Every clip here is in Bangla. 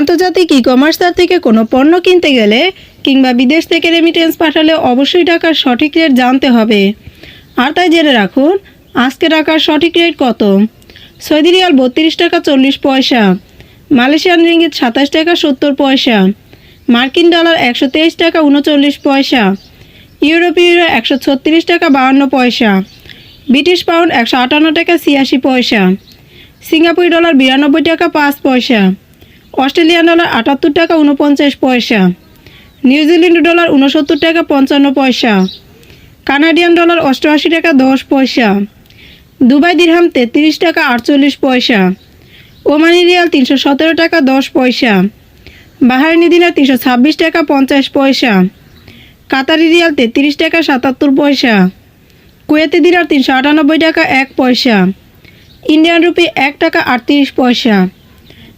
আন্তর্জাতিক ই কমার্স কমার্সার থেকে কোনো পণ্য কিনতে গেলে কিংবা বিদেশ থেকে রেমিটেন্স পাঠালে অবশ্যই টাকার সঠিক রেট জানতে হবে। আর তাই জেনে রাখুন, আজকে টাকার সঠিক রেট কত? সৌদি রিয়াল বত্রিশ টাকা চল্লিশ পয়সা, মালয়েশিয়ান রিঙ্গিত সাতাশ টাকা সত্তর পয়সা, মার্কিন ডলার একশো তেইশ টাকা উনচল্লিশ পয়সা ইউরোপীয় ইউরো একশো ছত্রিশ টাকা বাহান্ন পয়সা, ব্রিটিশ পাউন্ড একশো আটান্ন টাকা ছিয়াশি পয়সা, সিঙ্গাপুর ডলার বিরানব্বই টাকা পাঁচ পয়সা অস্ট্রেলিয়ান ডলার আটাত্তর টাকা উনপঞ্চাশ পয়সা নিউজিল্যান্ড ডলার উনসত্তর টাকা পঞ্চান্ন পয়সা, কানাডিয়ান ডলার অষ্টআশি টাকা দশ পয়সা, দুবাই দিরহাম তেত্রিশ টাকা আটচল্লিশ পয়সা, ওমানি রিয়াল তিনশো সতেরো টাকা দশ পয়সা, বাহারিনি দিনার তিনশো ছাব্বিশ টাকা পঞ্চাশ পয়সা, কাতারি রিয়াল তেত্রিশ টাকা সাতাত্তর পয়সা, কুয়েতি দিনার তিনশো আটানব্বই টাকা এক পয়সা, ইন্ডিয়ান রুপি এক টাকা আটত্রিশ পয়সা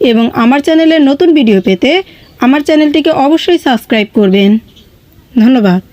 এবং আমার চ্যানেলের নতুন ভিডিও পেতে আমার চ্যানেলটিকে অবশ্যই সাবস্ক্রাইব করবেন। ধন্যবাদ।